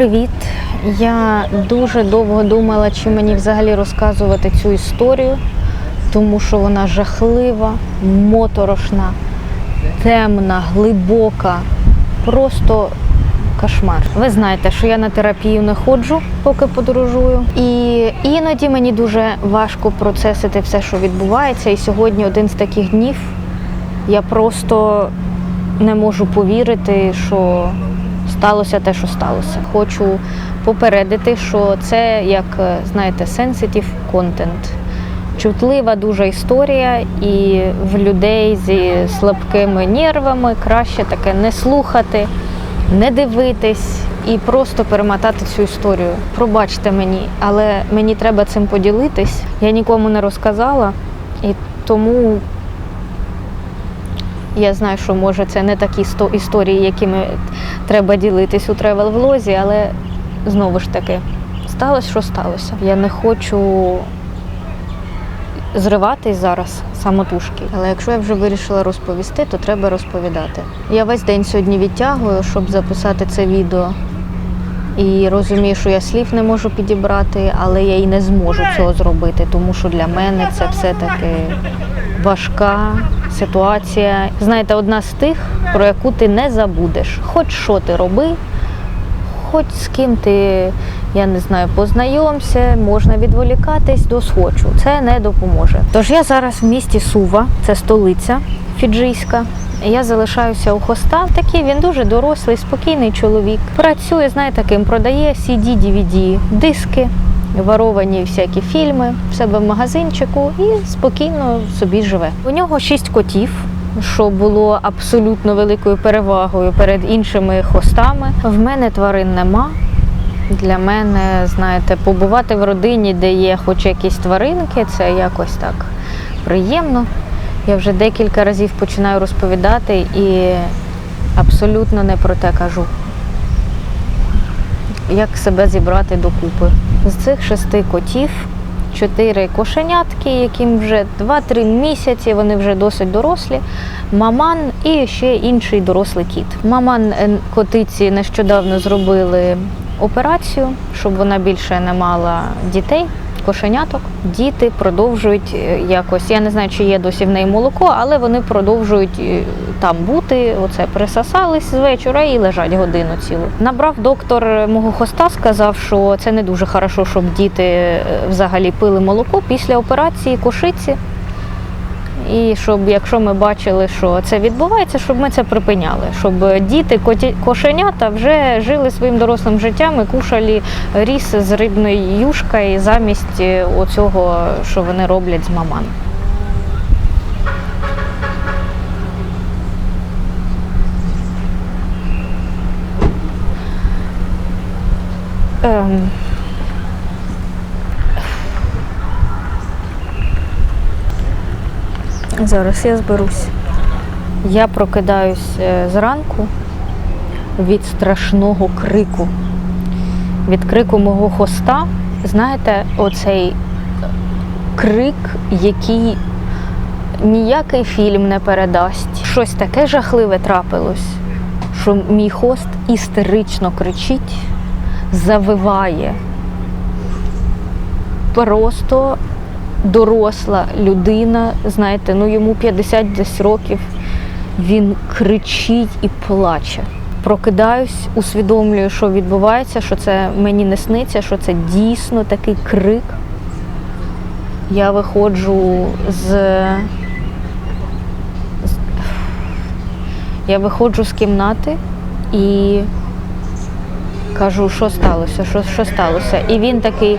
Привіт! Я дуже довго думала, чи мені взагалі розказувати цю історію, тому що вона жахлива, моторошна, темна, глибока, просто кошмар. Ви знаєте, що я на терапію не ходжу, поки подорожую. І іноді мені дуже важко процесити все, що відбувається. І сьогодні один з таких днів я просто не можу повірити, що сталося те, що сталося. Хочу попередити, що це як е, знаєте, sensitive content. Чутлива дуже історія, і в людей зі слабкими нервами краще таке не слухати, не дивитись і просто перемотати цю історію. Пробачте мені, але мені треба цим поділитись. Я нікому не розказала, і тому я знаю, що може це не такі сто- історії, якими треба ділитись у тревел-влозі, але знову ж таки, сталося, що сталося. Я не хочу зриватись зараз самотужки. Але якщо я вже вирішила розповісти, то треба розповідати. Я весь день сьогодні відтягую, щоб записати це відео. І розумію, що я слів не можу підібрати, але я і не зможу цього зробити, тому що для мене це все-таки важка ситуація. Знаєте, одна з тих, про яку ти не забудеш. Хоч що ти роби, хоч з ким ти, я не знаю, познайомся, можна відволікатись до схочу. Це не допоможе. Тож я зараз в місті Сува, це столиця фіджийська. Я залишаюся у хоста. Такий він дуже дорослий, спокійний чоловік. Працює, знаєте, ким продає CD, DVD, диски, воровані всякі фільми в себе в магазинчику і спокійно собі живе. У нього шість котів. Що було абсолютно великою перевагою перед іншими хостами. В мене тварин нема. Для мене, знаєте, побувати в родині, де є хоч якісь тваринки, це якось так приємно. Я вже декілька разів починаю розповідати і абсолютно не про те кажу. Як себе зібрати докупи. З цих шести котів чотири кошенятки, яким вже 2-3 місяці, вони вже досить дорослі. Маман і ще інший дорослий кіт. Маман е, котиці нещодавно зробили операцію, щоб вона більше не мала дітей. Кошеняток діти продовжують е, якось. Я не знаю, чи є досі в неї молоко, але вони продовжують е, там бути. Оце присосались з вечора і лежать годину цілу. Набрав доктор мого хоста, сказав, що це не дуже хорошо, щоб діти е, взагалі пили молоко після операції кошиці. І щоб, якщо ми бачили, що це відбувається, щоб ми це припиняли, щоб діти, коті, кошенята вже жили своїм дорослим життям і кушали ріс з рибної юшкою замість е, оцього, що вони роблять з маман. Ем, Зараз я зберусь. Я прокидаюсь е, зранку від страшного крику. Від крику мого хоста. Знаєте, оцей крик, який ніякий фільм не передасть. Щось таке жахливе трапилось, що мій хост істерично кричить, завиває. Просто доросла людина, знаєте, ну йому 50 десь років. Він кричить і плаче. Прокидаюсь, усвідомлюю, що відбувається, що це мені не сниться, що це дійсно такий крик. Я виходжу з. Я виходжу з кімнати і кажу, що сталося, що, що сталося. І він такий,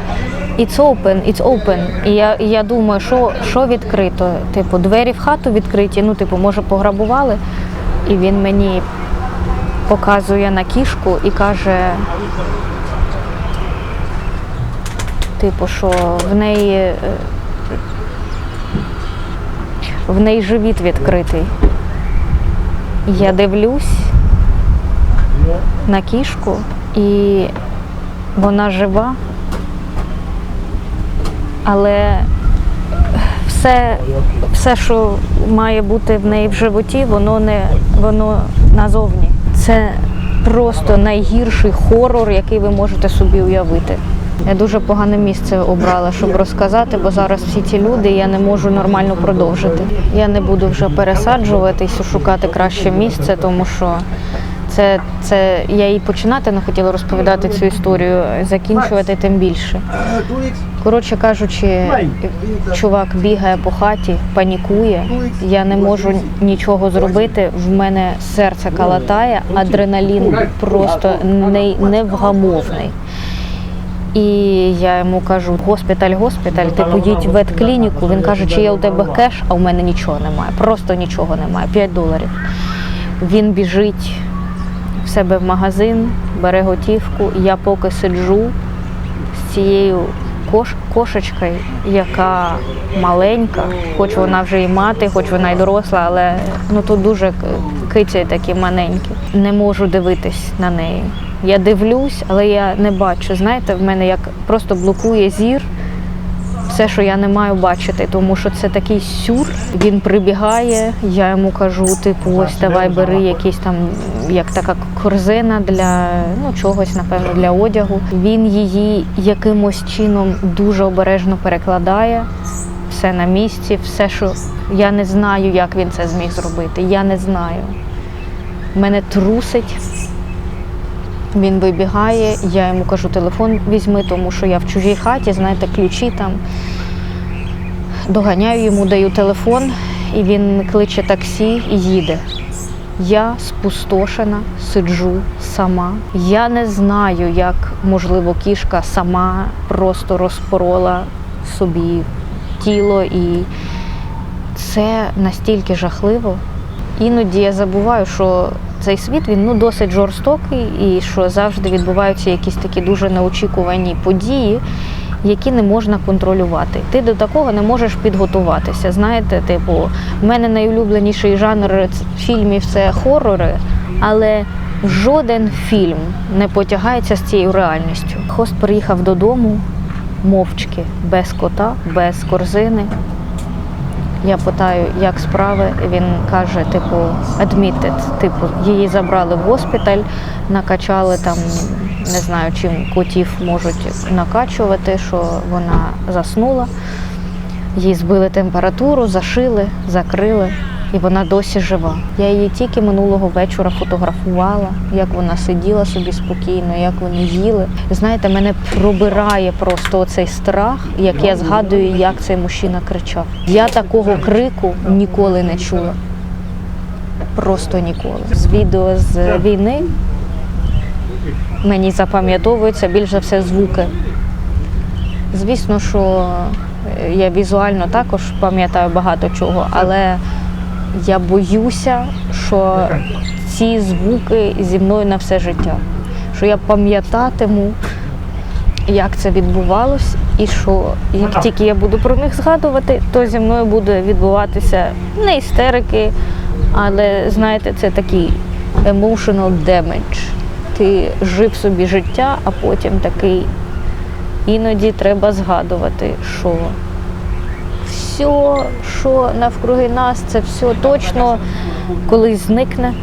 it's open, it's open. І я, я думаю, що, що відкрито? Типу, двері в хату відкриті, ну, типу, може, пограбували. І він мені показує на кішку і каже, типу, що в неї, е, в неї живіт відкритий. Я дивлюсь на кішку, і вона жива, але все, все, що має бути в неї в животі, воно не воно назовні. Це просто найгірший хорор, який ви можете собі уявити. Я дуже погане місце обрала, щоб розказати, бо зараз всі ці люди я не можу нормально продовжити. Я не буду вже пересаджуватись, шукати краще місце, тому що це, це я і починати не хотіла розповідати цю історію, закінчувати тим більше. Коротше кажучи, чувак бігає по хаті, панікує. Я не можу нічого зробити. В мене серце калатає, адреналін просто не, невгамовний. І я йому кажу: госпіталь, госпіталь, ти поїдь в ветклініку. Він каже, чи є у тебе кеш, а у мене нічого немає. Просто нічого немає. 5 доларів. Він біжить в себе в магазин, бере готівку. Я поки сиджу з цією кош, кошечкою, яка маленька, хоч вона вже і мати, хоч вона і доросла, але ну тут дуже киці такі маленькі. Не можу дивитись на неї. Я дивлюсь, але я не бачу. Знаєте, в мене як просто блокує зір все, що я не маю бачити, тому що це такий сюр. Він прибігає, я йому кажу, типу, ось давай бери якийсь там, як така корзина для ну, чогось, напевно, для одягу. Він її якимось чином дуже обережно перекладає. Все на місці, все, що я не знаю, як він це зміг зробити. Я не знаю. Мене трусить. Він вибігає, я йому кажу, телефон візьми, тому що я в чужій хаті, знаєте, ключі там. Доганяю йому, даю телефон, і він кличе таксі і їде. Я спустошена, сиджу сама. Я не знаю, як, можливо, кішка сама просто розпорола собі тіло, і це настільки жахливо. Іноді я забуваю, що цей світ він ну досить жорстокий, і що завжди відбуваються якісь такі дуже неочікувані події, які не можна контролювати. Ти до такого не можеш підготуватися. Знаєте, типу, в мене найулюбленіший жанр фільмів це хорори, але жоден фільм не потягається з цією реальністю. Хост приїхав додому мовчки, без кота, без корзини. Я питаю, як справи. Він каже, типу, admitted, типу, її забрали в госпіталь, накачали там, не знаю, чим котів можуть накачувати, що вона заснула. Їй збили температуру, зашили, закрили, і вона досі жива. Я її тільки минулого вечора фотографувала, як вона сиділа собі спокійно, як вони їли. Знаєте, мене пробирає просто цей страх, як я згадую, як цей мужчина кричав. Я такого крику ніколи не чула. Просто ніколи. З відео з війни мені запам'ятовуються більш за все звуки. Звісно, що я візуально також пам'ятаю багато чого, але я боюся, що ці звуки зі мною на все життя. Що я пам'ятатиму, як це відбувалось, і що як тільки я буду про них згадувати, то зі мною буде відбуватися не істерики, але знаєте, це такий emotional damage. Ти жив собі життя, а потім такий іноді треба згадувати, що все, що навкруги нас, це все точно колись зникне.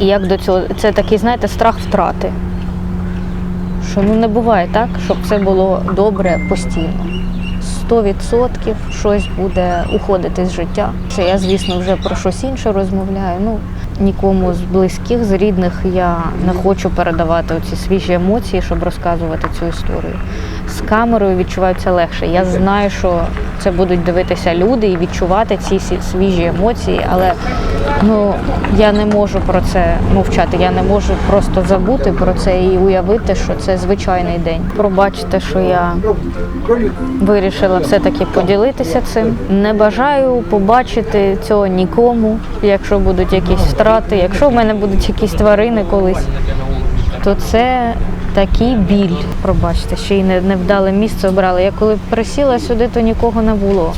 І як до цього, це такий, знаєте, страх втрати. Що ну не буває так, щоб це було добре постійно. 100% щось буде уходити з життя. Це я, звісно, вже про щось інше розмовляю. Ну, нікому з близьких, з рідних я не хочу передавати ці свіжі емоції, щоб розказувати цю історію. З камерою відчуваються легше. Я знаю, що це будуть дивитися люди і відчувати ці свіжі емоції, але ну, я не можу про це мовчати. Я не можу просто забути про це і уявити, що це звичайний день. Пробачте, що я вирішила все-таки поділитися цим. Не бажаю побачити цього нікому, якщо будуть якісь втрати, якщо в мене будуть якісь тварини колись, то це такий біль. Пробачте, ще й не- невдале місце обрали. Я коли присіла сюди, то нікого не було.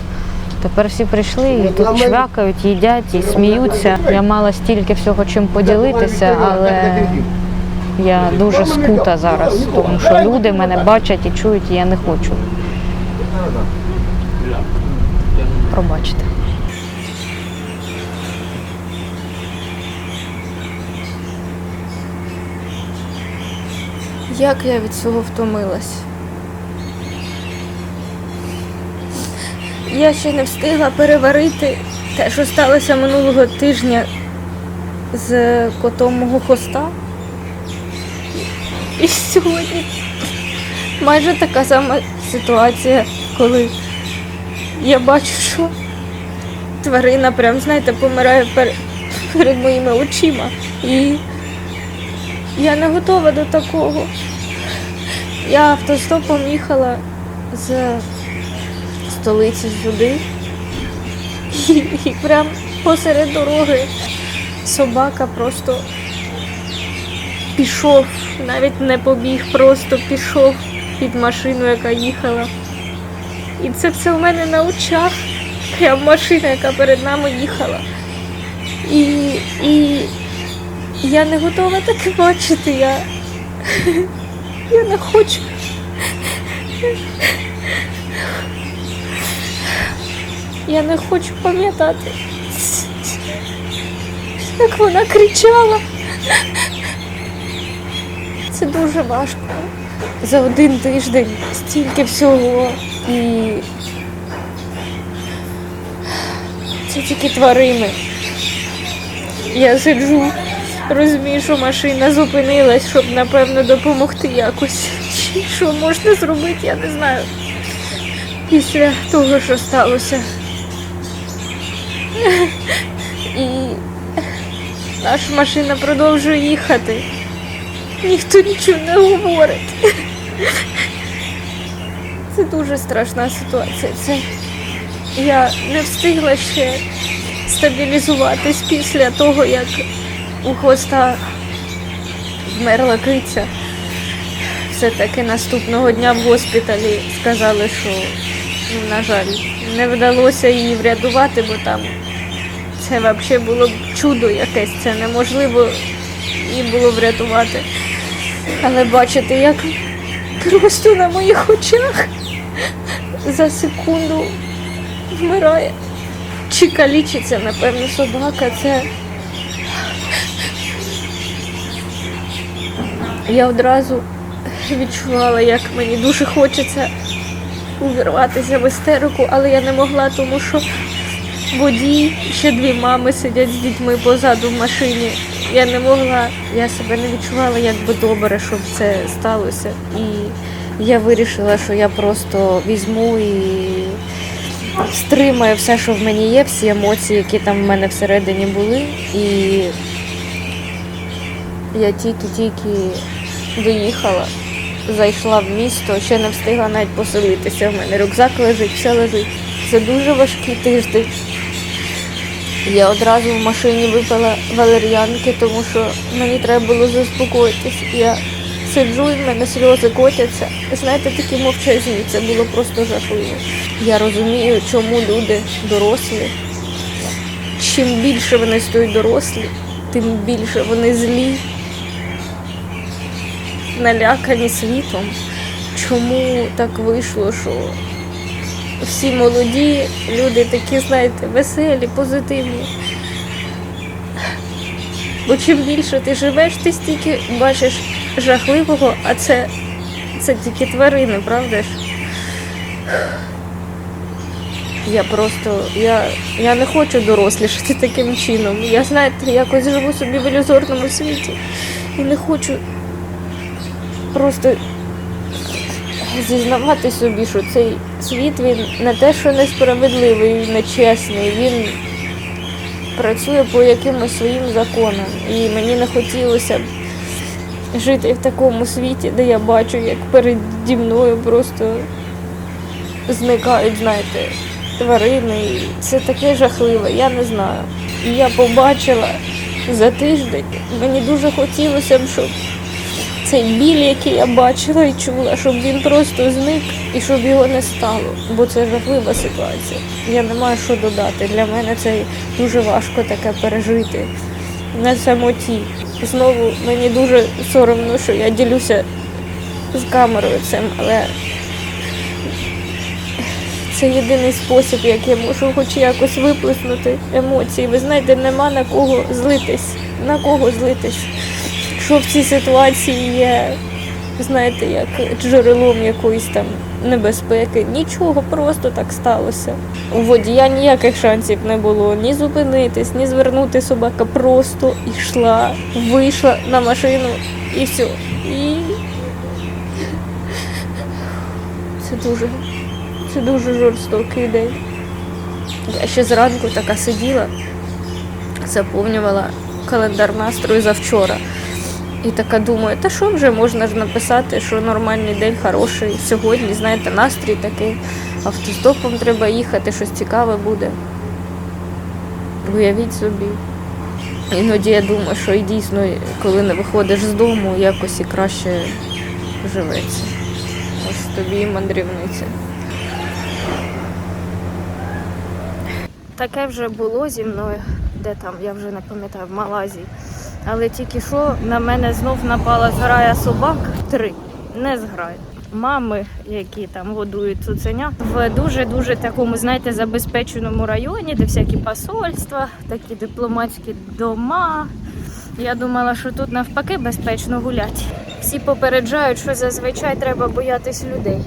Тепер всі прийшли і тут чвякають, їдять і сміються. Я мала стільки всього чим поділитися, але я дуже скута зараз, тому що люди мене бачать і чують, і я не хочу. Пробачте. Як я від цього втомилась. Я ще не встигла переварити те, що сталося минулого тижня з котом мого хоста. І сьогодні майже така сама ситуація, коли я бачу, що тварина прям, знаєте, помирає пер- перед моїми очима. І я не готова до такого. Я автостопом їхала з столиці сюди. І, і прям посеред дороги собака просто пішов, навіть не побіг, просто пішов під машину, яка їхала. І це все в мене на очах. Прям машина, яка перед нами їхала. І, і я не готова таке бачити. Я, я не хочу. Я не хочу пам'ятати, як вона кричала. Це дуже важко. За один тиждень стільки всього. І це тільки тварини. Я сиджу, розумію, що машина зупинилась, щоб напевно допомогти якось. Що можна зробити, я не знаю. Після того, що сталося. І наша машина продовжує їхати. Ніхто нічого не говорить. Це дуже страшна ситуація. Це я не встигла ще стабілізуватись після того, як у хвоста вмерла киця. Все-таки наступного дня в госпіталі сказали, що, на жаль, не вдалося її врятувати, бо там це взагалі було б чудо якесь, це неможливо її було врятувати. Але бачите, як просто на моїх очах за секунду вмирає. Чи калічиться, напевно, собака. Це я одразу відчувала, як мені дуже хочеться увірватися в істерику, але я не могла, тому що водій, ще дві мами сидять з дітьми позаду в машині. Я не могла, я себе не відчувала, як би добре, щоб це сталося. І я вирішила, що я просто візьму і стримаю все, що в мені є, всі емоції, які там в мене всередині були. І я тільки-тільки доїхала, зайшла в місто, ще не встигла навіть поселитися. У мене рюкзак лежить, все лежить. Це дуже важкий тиждень. Я одразу в машині випила валер'янки, тому що мені треба було заспокоїтись. Я сиджу і в мене сльози котяться. Знаєте, такі мовчазні, це було просто жахливо. Я розумію, чому люди дорослі. Чим більше вони стають дорослі, тим більше вони злі, налякані світом. Чому так вийшло, що всі молоді люди такі, знаєте, веселі, позитивні. Бо чим більше ти живеш, ти стільки бачиш жахливого, а це, це тільки тварини, правда ж? Я просто, я, я не хочу дорослішати таким чином. Я, знаєте, якось живу собі в ілюзорному світі і не хочу просто зізнавати собі, що цей світ він не те, що несправедливий, нечесний, він працює по якимось своїм законам. І мені не хотілося б жити в такому світі, де я бачу, як переді мною просто зникають, знаєте, тварини. І це таке жахливе, я не знаю. І я побачила за тиждень, мені дуже хотілося б, щоб цей біль, який я бачила і чула, щоб він просто зник і щоб його не стало. Бо це жахлива ситуація. Я не маю що додати. Для мене це дуже важко таке пережити на самоті. Знову мені дуже соромно, що я ділюся з камерою цим, але це єдиний спосіб, як я можу хоч якось виплеснути емоції. Ви знаєте, нема на кого злитись, на кого злитись. Що в цій ситуації є знаєте, як джерелом якоїсь там небезпеки. Нічого, просто так сталося. У водія ніяких шансів не було ні зупинитись, ні звернути собака. Просто йшла, вийшла на машину і все. І це дуже, це дуже жорстокий день. Я ще зранку така сиділа, заповнювала календар настрою за вчора. І така думаю, та що вже можна ж написати, що нормальний день хороший. Сьогодні, знаєте, настрій такий, автостопом треба їхати, щось цікаве буде. Уявіть собі. Іноді я думаю, що і дійсно, коли не виходиш з дому, якось і краще живеться. Ось тобі мандрівниця. Таке вже було зі мною, де там, я вже не пам'ятаю, в Малайзії. Але тільки що на мене знов напала зграя собак три, не зграя. Мами, які там годують цуценя, в дуже-дуже такому, знаєте, забезпеченому районі, де всякі посольства, такі дипломатські дома. Я думала, що тут навпаки безпечно гуляти. Всі попереджають, що зазвичай треба боятись людей.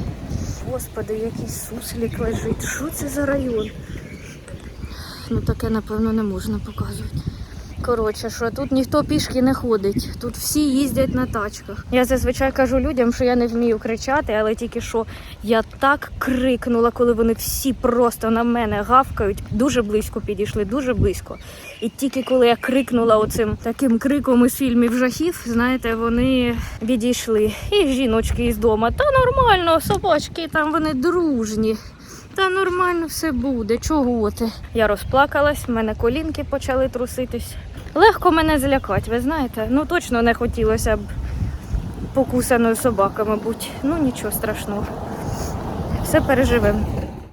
Господи, який суслік лежить. Що це за район? Ну таке, напевно, не можна показувати. Коротше, що тут ніхто пішки не ходить, тут всі їздять на тачках. Я зазвичай кажу людям, що я не вмію кричати, але тільки що я так крикнула, коли вони всі просто на мене гавкають. Дуже близько підійшли, дуже близько. І тільки коли я крикнула оцим таким криком із фільмів жахів, знаєте, вони відійшли. І жіночки із дому. Та нормально, собачки там вони дружні. Та нормально все буде, чого ти? Я розплакалась, в мене колінки почали труситись. Легко мене злякати, ви знаєте. Ну точно не хотілося б покусаною собаками мабуть. Ну нічого страшного. Все переживемо.